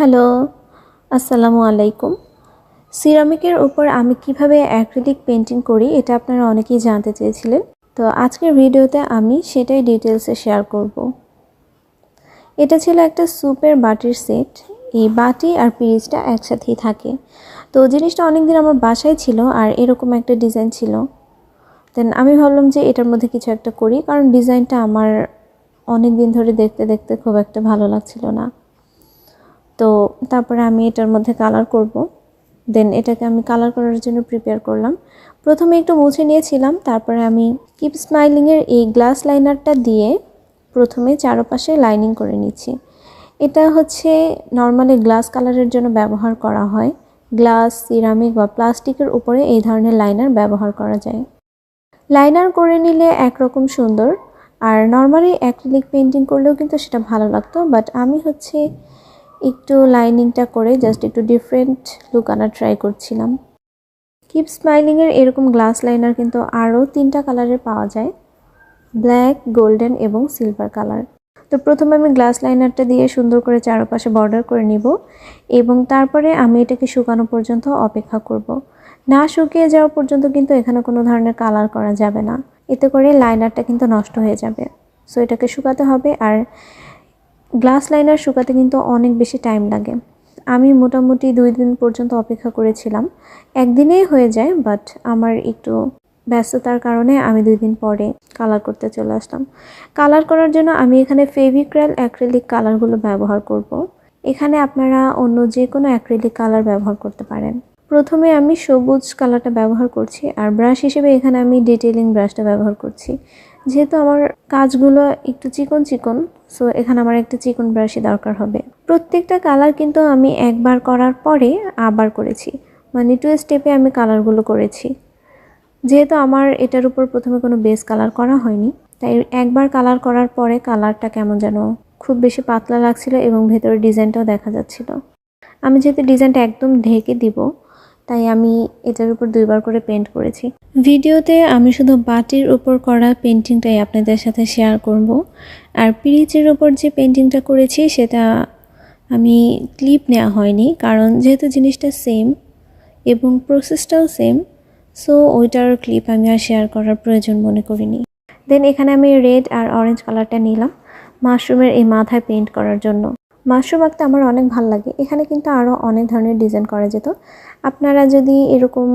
Hello, আসসালামু আলাইকুম। সিরামিকের উপর আমি কীভাবে অ্যাক্রিলিক পেন্টিং করি এটা আপনারা অনেকেই জানতে চেয়েছিলেন। তো আজকের ভিডিওতে আমি সেটাই ডিটেলসে শেয়ার করব। এটা ছিল একটা সুপের বাটির সেট। এই বাটি আর পিরিচটা একসাথেই থাকে। তো জিনিসটা অনেক দিন আমার বাসায় ছিল আর এরকম একটা ডিজাইন ছিল। দেন আমি ভাবলাম যে এটার মধ্যে কিছু একটা করি, কারণ ডিজাইনটা আমার অনেক দিন ধরে দেখতে দেখতে খুব একটা ভালো লাগছিল না। তো তারপরে আমি এটার মধ্যে কালার করব। দেন এটাকে আমি কালার করার জন্য প্রিপেয়ার করলাম। প্রথমে একটু মুছে নিয়েছিলাম, তারপরে আমি কিপ স্মাইলিংয়ের এই গ্লাস লাইনারটা দিয়ে প্রথমে চারপাশে লাইনিং করে নিচ্ছি। এটা হচ্ছে নর্মালি গ্লাস কালারের জন্য ব্যবহার করা হয়। গ্লাস সিরামিক বা প্লাস্টিকের উপরে এই ধরনের লাইনার ব্যবহার করা যায়। লাইনার করে নিলে একরকম সুন্দর। আর নর্মালি অ্যাক্রিলিক পেন্টিং করলেও কিন্তু সেটা ভালো লাগতো বাট আমি হচ্ছে একটু লাইনিংটা করে জাস্ট একটু ডিফারেন্ট লুক আনার ট্রাই করছিলাম। কিপ স্মাইলিংয়ের এরকম গ্লাস লাইনার কিন্তু আরও তিনটা কালারের পাওয়া যায় ব্ল্যাক গোল্ডেন এবং সিলভার কালার তো প্রথমে আমি গ্লাস লাইনারটা দিয়ে সুন্দর করে চারপাশে বর্ডার করে নিব এবং তারপরে আমি এটাকে শুকানো পর্যন্ত অপেক্ষা করব। না শুকিয়ে যাওয়া পর্যন্ত কিন্তু এখানে কোনো ধরনের কালার করা যাবে না। এতে করে লাইনারটা কিন্তু নষ্ট হয়ে যাবে। সো এটাকে শুকাতে হবে আর গ্লাস লাইনার শুকাতে কিন্তু অনেক বেশি টাইম লাগে। আমি মোটামুটি দুই দিন পর্যন্ত অপেক্ষা করেছিলাম। একদিনেই হয়ে যায়, বাট আমার একটু ব্যস্ততার কারণে আমি দুই দিন পরে কালার করতে চলে আসলাম। কালার করার জন্য আমি এখানে ফেভিক্রাল অ্যাক্রিলিক কালারগুলো ব্যবহার করব। এখানে আপনারা অন্য যে কোনো অ্যাক্রিলিক কালার ব্যবহার করতে পারেন। প্রথমে আমি সবুজ কালারটা ব্যবহার করছি, আর ব্রাশ হিসেবে এখানে আমি ডিটেলিং ব্রাশটা ব্যবহার করছি। যেহেতু আমার কাজগুলো একটু চিকন চিকন সো এখানে আমার একটা চিকন ব্রাশই দরকার হবে। প্রত্যেকটা কালার কিন্তু আমি একবার করার পরে আবার করেছি। মানে টু স্টেপে আমি কালারগুলো করেছি। যেহেতু আমার এটার উপর প্রথমে কোনো বেস কালার করা হয়নি, তাই একবার কালার করার পরে কালারটা কেমন যেন খুব বেশি পাতলা লাগছিল এবং ভেতরে ডিজাইনটাও দেখা যাচ্ছিল। আমি যেহেতু ডিজাইনটা একদম ঢেকে দিব তাই আমি এটার উপর দুইবার করে পেন্ট করেছি। ভিডিওতে আমি শুধু বাটির উপর করা পেন্টিংটাই আপনাদের সাথে শেয়ার করব। আর পিরিচের উপর যে পেন্টিংটা করেছি সেটা আমি ক্লিপ নেওয়া হয়নি, কারণ যেহেতু জিনিসটা সেম এবং প্রসেসটাও সেম সো ওইটার ক্লিপ আমি আর শেয়ার করার প্রয়োজন মনে করিনি। দেন এখানে আমি রেড আর অরেঞ্জ কালারটা নিলাম মাশরুমের এই মাথায় পেন্ট করার জন্য। মাশরুম আঁকতে আমার অনেক ভালো লাগে। এখানে কিন্তু আরও অনেক ধরনের ডিজাইন করা যেত। আপনারা যদি এরকম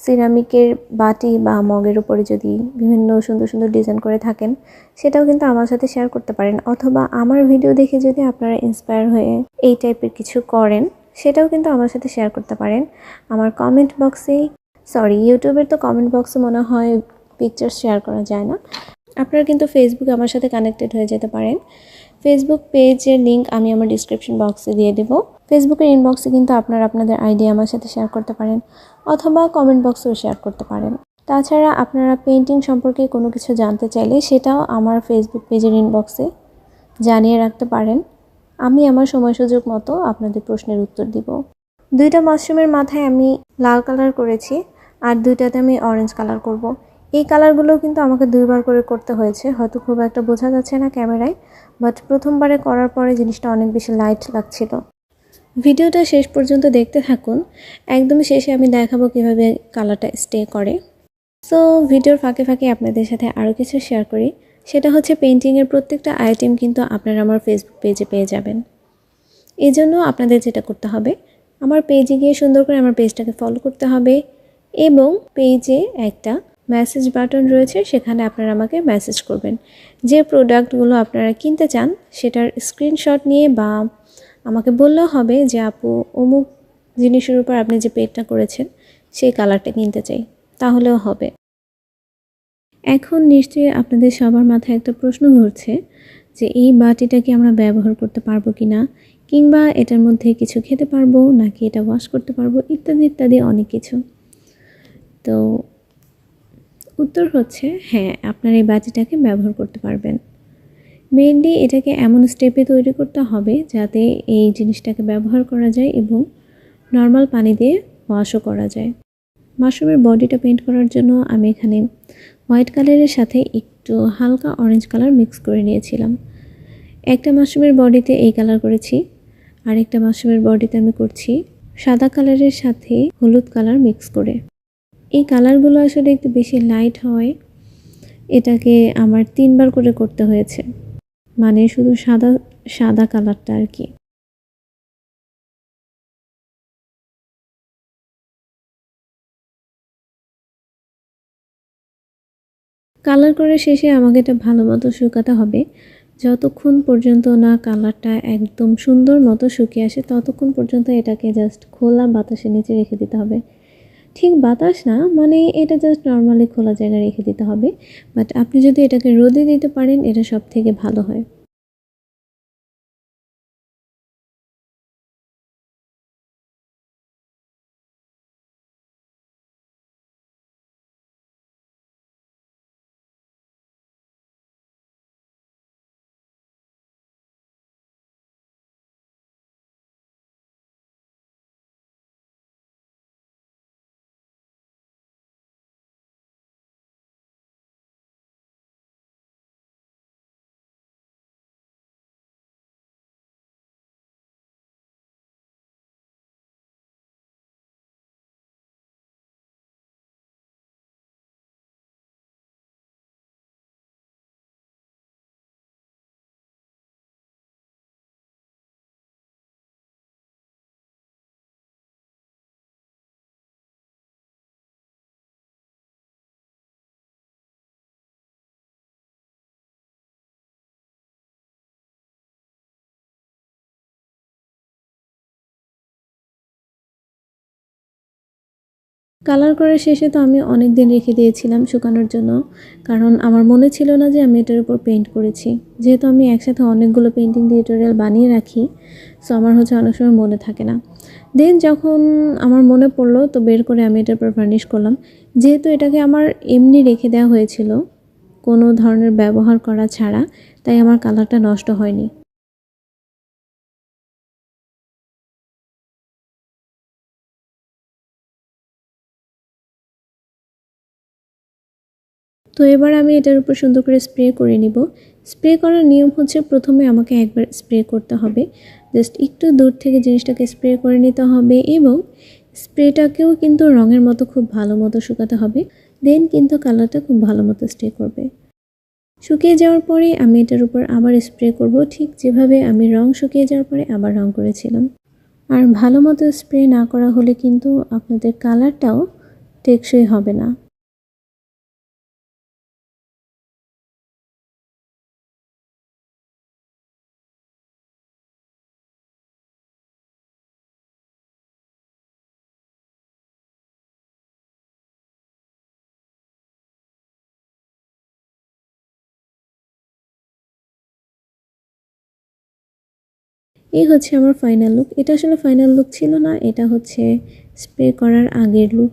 সিরামিকের বাটি বা মগের উপরে যদি বিভিন্ন সুন্দর সুন্দর ডিজাইন করে থাকেন, সেটাও কিন্তু আমার সাথে শেয়ার করতে পারেন। অথবা আমার ভিডিও দেখে যদি আপনারা ইন্সপায়ার হয়ে এই টাইপের কিছু করেন, সেটাও কিন্তু আমার সাথে শেয়ার করতে পারেন। আমার কমেন্ট বক্সে সরি ইউটিউবের তো কমেন্ট বক্সে মনে হয় পিকচার শেয়ার করা যায় না। আপনারা কিন্তু ফেসবুকে আমার সাথে কানেক্টেড হয়ে যেতে পারেন। ফেসবুক পেজের লিঙ্ক আমি আমার ডিসক্রিপশন বক্সে দিয়ে দেবো। ফেসবুকের ইনবক্সে কিন্তু আপনারা আপনাদের আইডিয়া আমার সাথে শেয়ার করতে পারেন অথবা কমেন্ট বক্সেও শেয়ার করতে পারেন। তাছাড়া আপনারা পেন্টিং সম্পর্কে কোনো কিছু জানতে চাইলে সেটাও আমার ফেসবুক পেজের ইনবক্সে জানিয়ে রাখতে পারেন। আমি আমার সময় সুযোগ মতো আপনাদের প্রশ্নের উত্তর দিব। দুইটা মাশরুমের মাথায় আমি লাল কালার করেছি আর দুইটাতে আমি অরেঞ্জ কালার করব। এই কালারগুলোও কিন্তু আমাকে দুইবার করে করতে হয়েছে। হয়তো খুব একটা বোঝা যাচ্ছে না ক্যামেরায় বাট প্রথমবারে করার পরে জিনিসটা অনেক বেশি লাইট লাগছিল। ভিডিওটা শেষ পর্যন্ত দেখতে থাকুন। একদম শেষে আমি দেখাবো কীভাবে কালারটা স্টে করে। সো ভিডিওর ফাঁকে ফাঁকে আপনাদের সাথে আরও কিছু শেয়ার করি। সেটা হচ্ছে পেন্টিংয়ের প্রত্যেকটা আইটেম কিন্তু আপনারা আমার ফেসবুক পেজে পেয়ে যাবেন। এই জন্য আপনাদের যেটা করতে হবে, আমার পেজে গিয়ে সুন্দর করে আমার পেজটাকে ফলো করতে হবে এবং পেজে একটা মেসেজ বাটন রয়েছে, সেখানে আপনারা আমাকে মেসেজ করবেন। যে প্রোডাক্টগুলো আপনারা কিনতে চান, সেটার স্ক্রিনশট নিয়ে বা আমাকে বললেও হবে যে, আপু, অমুক জিনিসের উপর আপনি যে পেডটা করেছেন, সেই কালারটা কিনতে চাই। তাহলেও হবে। এখন নিশ্চয়ই আপনাদের সবার মাথায় একটা প্রশ্ন ঘুরছে যে, এই বাটিটা কি আমরা ব্যবহার করতে পারব কি না কিংবা এটার মধ্যে কিছু খেতে পারব, নাকি এটা ওয়াশ করতে পারব? ইত্যাদি ইত্যাদি অনেক কিছু। তো উত্তর হচ্ছে হ্যাঁ আপনার এই বাজিটাকে ব্যবহার করতে পারবেন। মেনলি এটাকে এমন স্টেপে তৈরি করতে হবে যাতে এই জিনিসটাকে ব্যবহার করা যায় এবং নর্মাল পানি দিয়ে ওয়াশও করা যায়। মাশরুমের বডিটা পেন্ট করার জন্য আমি এখানে হোয়াইট কালারের সাথে একটু হালকা অরেঞ্জ কালার মিক্স করে নিয়েছিলাম। একটা মাশরুমের বডিতে এই কালার করেছি, আরেকটা মাশরুমের বডিতে আমি করছি সাদা কালারের সাথে হলুদ কালার মিক্স করে। এই কালারগুলো আসলে একটু বেশি লাইট হয়। এটাকে আমার তিনবার করে করতে হয়েছে। মানে শুধু সাদা সাদা কালারটা আর কি। কালার করে শেষে আমাকে এটা ভালো মতো শুকাতে হবে। যতক্ষণ পর্যন্ত না কালারটা একদম সুন্দর মতো শুকিয়ে আসে, ততক্ষণ পর্যন্ত এটাকে জাস্ট খোলা বাতাসের নিচে রেখে দিতে হবে। ঠিক বাতাস না মানে এটা জাস্ট নর্মালি খোলা জায়গায় রেখে দিতে হবে। বাট আপনি যদি এটাকে রোদে দিতে পারেন, এটা সব থেকে ভালো হয়। কালার করার শেষে তো আমি অনেক দিন রেখে দিয়েছিলাম শুকানোর জন্য, কারণ আমার মনে ছিল না যে আমি এটার উপর পেন্ট করেছি। যেহেতু আমি একসাথে অনেকগুলো পেন্টিং টিউটোরিয়াল বানিয়ে রাখি সো আমার হচ্ছে অনেক সময় মনে থাকে না। দেন যখন আমার মনে পড়ল, তো বের করে আমি এটার উপর ফার্নিশ করলাম। যেহেতু এটাকে আমার এমনি রেখে দেওয়া হয়েছিল, কোনো ধরনের ব্যবহার করা ছাড়া, তাই আমার কালারটা নষ্ট হয়নি। তো এবার আমি এটার উপর সুন্দর করে স্প্রে করে নিব। স্প্রে করার নিয়ম হচ্ছে প্রথমে আমাকে একবার স্প্রে করতে হবে। জাস্ট একটু দূর থেকে জিনিসটাকে স্প্রে করে নিতে হবে এবং স্প্রেটাকেও কিন্তু রঙের মতো খুব ভালো মতো শুকাতে হবে। দেন কিন্তু কালারটা খুব ভালো মতো স্টে করবে। শুকিয়ে যাওয়ার পরে আমি এটার উপর আবার স্প্রে করব। ঠিক যেভাবে আমি রং শুকিয়ে যাওয়ার পরে আবার রং করেছিলাম। আর ভালো মতো স্প্রে না করা হলে কিন্তু আপনাদের কালারটাও টেকসই হবে না। এই হচ্ছে আমার ফাইনাল লুক এটা আসলে ফাইনাল লুক ছিল না, এটা হচ্ছে স্প্রে করার আগের লুক